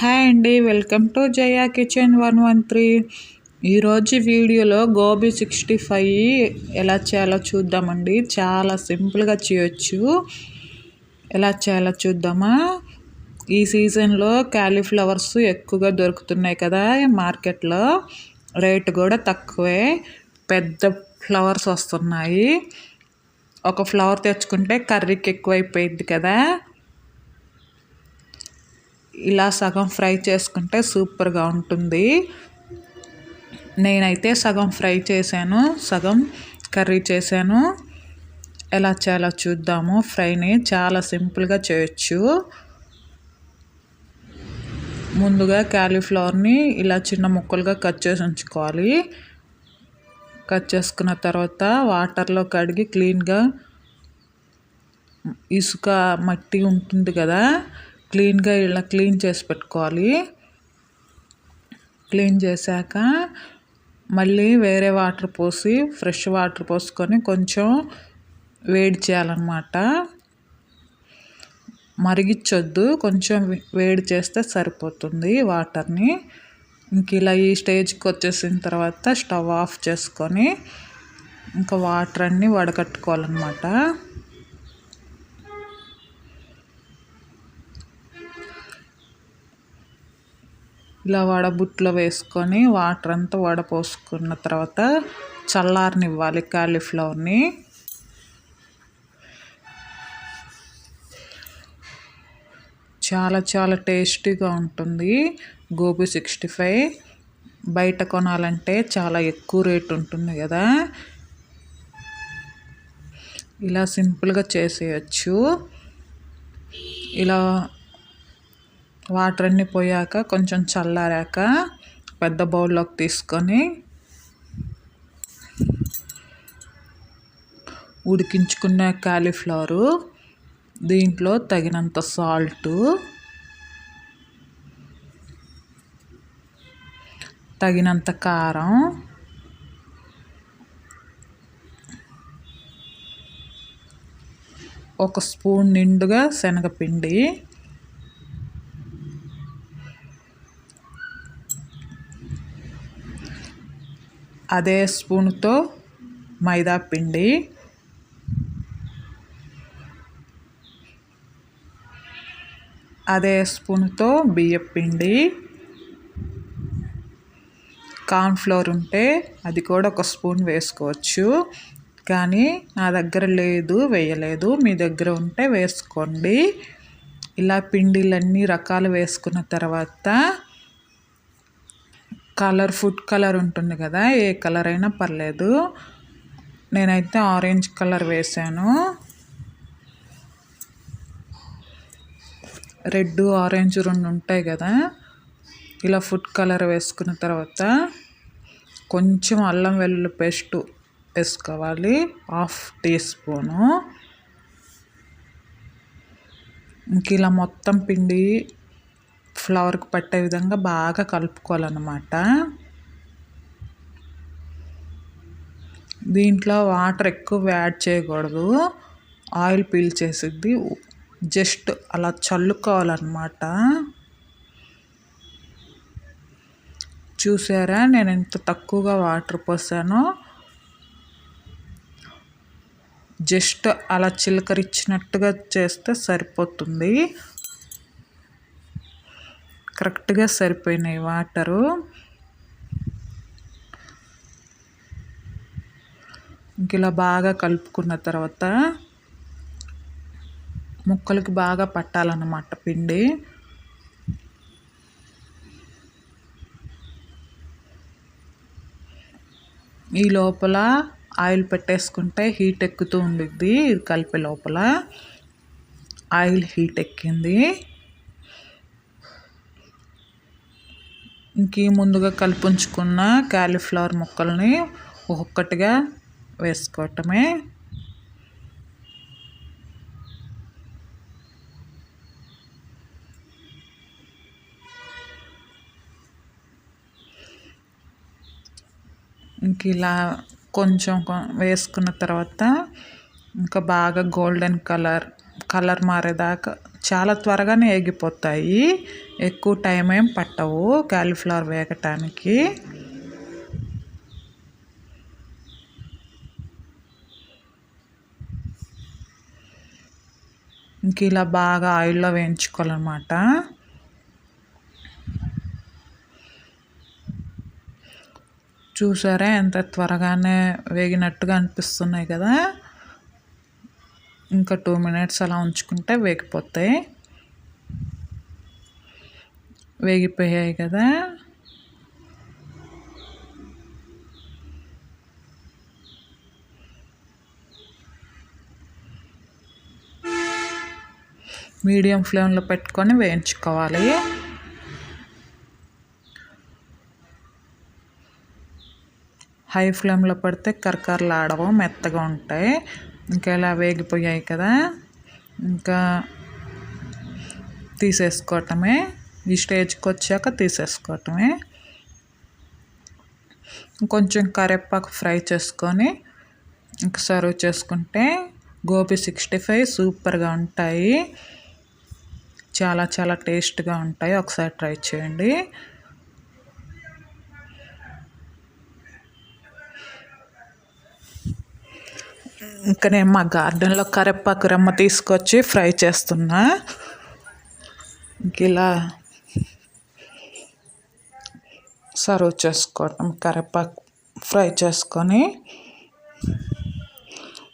Hi అండి welcome to Jaya kitchen one one three. ఈరోజు వీడియోలో గోబీ సిక్స్టీ ఫైవ్ ఎలా చేయాలో చూద్దామండి. చాలా సింపుల్గా చేయొచ్చు. ఎలా చేయాలో చూద్దామా? ఈ సీజన్లో క్యాలీఫ్లవర్స్ ఎక్కువగా దొరుకుతున్నాయి కదా మార్కెట్లో. రేటు కూడా తక్కువే. పెద్ద ఫ్లవర్స్ వస్తున్నాయి. ఒక ఫ్లవర్ తెచ్చుకుంటే కర్రీకి ఎక్కువైపోయింది కదా. ఇలా సగం ఫ్రై చేసుకుంటే సూపర్గా ఉంటుంది. నేనైతే సగం ఫ్రై చేశాను సగం కర్రీ చేశాను. ఎలా చేయాలో చూద్దాము. ఫ్రైని చాలా సింపుల్గా చేయొచ్చు. ముందుగా క్యాలీఫ్లవర్ని ఇలా చిన్న ముక్కలుగా కట్ చేసి ఉంచుకోవాలి. కట్ చేసుకున్న తర్వాత వాటర్లో కడిగి క్లీన్గా ఇసుక మట్టి ఉంటుంది కదా క్లీన్గా ఇలా క్లీన్ చేసి పెట్టుకోవాలి. క్లీన్ చేశాక మళ్ళీ వేరే వాటర్ పోసి ఫ్రెష్ వాటర్ పోసుకొని కొంచెం వేడి చేయాలన్నమాట. మరిగించొద్దు కొంచెం వేడి చేస్తే సరిపోతుంది వాటర్ని. ఇంక ఇలా ఈ స్టేజ్కి వచ్చేసిన తర్వాత స్టవ్ ఆఫ్ చేసుకొని ఇంకా వాటర్ అన్నీ వడకట్టుకోవాలన్నమాట ఇలా వడబుట్లో వేసుకొని వాటర్ అంతా వడపోసుకున్న తర్వాత చల్లారనివ్వాలి కాలీఫ్లవర్ని చాలా చాలా టేస్టీగా ఉంటుంది గోబీ సిక్స్టీ ఫైవ్. బయట కొనాలంటే చాలా ఎక్కువ రేట్ ఉంటుంది కదా. ఇలా సింపుల్గా చేసేయచ్చు. ఇలా వాటర్ అన్నీ పోయాక కొంచెం చల్లారాక పెద్ద బౌల్లోకి తీసుకొని ఉడికించుకున్న కాలీఫ్లవరు దీంట్లో తగినంత సాల్టు తగినంత కారం ఒక స్పూన్ నిండుగా శనగపిండి అదే స్పూన్తో మైదా పిండి. అదే స్పూన్తో బియ్యం పిండి. కార్న్ఫ్లోర్ ఉంటే అది కూడా ఒక స్పూన్ వేసుకోవచ్చు. కానీ నా దగ్గర లేదు వేయలేదు. మీ దగ్గర ఉంటే వేసుకోండి. ఇలా పిండిలన్నీ రకాలు వేసుకున్న తర్వాత కలర్ ఫుడ్ కలర్ ఉంటుంది కదా ఏ కలర్ అయినా పర్లేదు. నేనైతే ఆరెంజ్ కలర్ వేసాను. రెడ్ ఆరెంజ్ రెండు ఉంటాయి కదా ఇలా ఫుడ్ కలర్ వేసుకున్న తర్వాత కొంచెం అల్లం వెల్లుల్లి పేస్ట్ వేసుకోవాలి హాఫ్ టీ స్పూను. ఇంక ఇలా మొత్తం పిండి ఫ్లవర్కి పట్టే విధంగా బాగా కలుపుకోవాలన్నమాట. దీంట్లో వాటర్ ఎక్కువ యాడ్ చేయకూడదు. ఆయిల్ పీల్చేసిద్ది జస్ట్ అలా చల్లుకోవాలన్నమాట. చూసారా? నేను ఎంత తక్కువగా వాటర్ పోసానో? జస్ట్ అలా చిలకరిచ్చినట్టుగా చేస్తే సరిపోతుంది. కరెక్ట్గా సరిపోయినాయి వాటరు. ఇంక ఇలా బాగా కలుపుకున్న తర్వాత ముక్కలకి బాగా పట్టాలన్నమాట పిండి. ఈ లోపల ఆయిల్ పెట్టేసుకుంటే హీట్ ఎక్కుతూ ఉండిద్ది ఇది కలిపే లోపల. ఆయిల్ హీట్ ఎక్కింది. ఇంక ముందుగా కలిపించుకున్న క్యాలీఫ్లవర్ ముక్కల్ని ఒక్కొక్కటిగా వేసుకోవటమే. ఇంక ఇలా కొంచెం వేసుకున్న తర్వాత ఇంకా బాగా గోల్డెన్ కలర్ కలర్ మారేదాకా చాలా త్వరగానే ఎగిపోతాయి ఎక్కువ టైం ఏం పట్టవు క్యాలీఫ్లవర్ వేగటానికి. ఇంక ఇలా బాగా ఆయిల్లో వేయించుకోవాలన్నమాట. చూసారా ఎంత త్వరగానే వేగినట్టుగా అనిపిస్తున్నాయి కదా? ఇంకా టూ మినిట్స్ అలా ఉంచుకుంటే వేగిపోతాయి. వేగిపోయాయి కదా. మీడియం ఫ్లేమ్లో పెట్టుకొని వేయించుకోవాలి. హై ఫ్లేమ్లో పెడితే కరకరలు ఆడవు మెత్తగా ఉంటాయి. ఇంకా ఇలా వేగిపోయాయి కదా ఇంకా తీసేసుకోవటమే. ఈ స్టేజ్కి వచ్చాక తీసేసుకోవటమే. కొంచెం కరివేపాకు ఫ్రై చేసుకొని ఇంకా సర్వ్ చేసుకుంటే గోబీ సిక్స్టీ ఫైవ్ సూపర్గా ఉంటాయి. చాలా చాలా టేస్ట్గా ఉంటాయి. ఒకసారి ట్రై చేయండి. ఇంకా నేను మా గార్డెన్లో కరెప్పాకు రెమ్మ తీసుకొచ్చి ఫ్రై చేస్తున్నా. ఇలా సర్వ్ చేసుకోవటం కరివేపాకు ఫ్రై చేసుకొని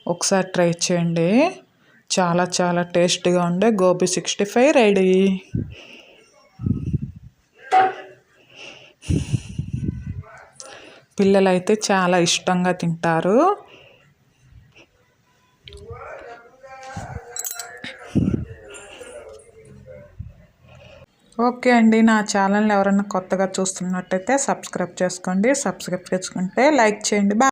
ఒకసారి ట్రై చేయండి. చాలా చాలా టేస్టీగా ఉండే గోబీ సిక్స్టీ ఫైవ్ రెడీ. పిల్లలైతే చాలా ఇష్టంగా తింటారు. ఓకే అండి. నా ఛానల్ ఎవరైనా కొత్తగా చూస్తున్నట్టయితే సబ్స్క్రైబ్ చేసుకోండి. సబ్స్క్రైబ్ చేసుకుంటే లైక్ చేయండి. బాయ్.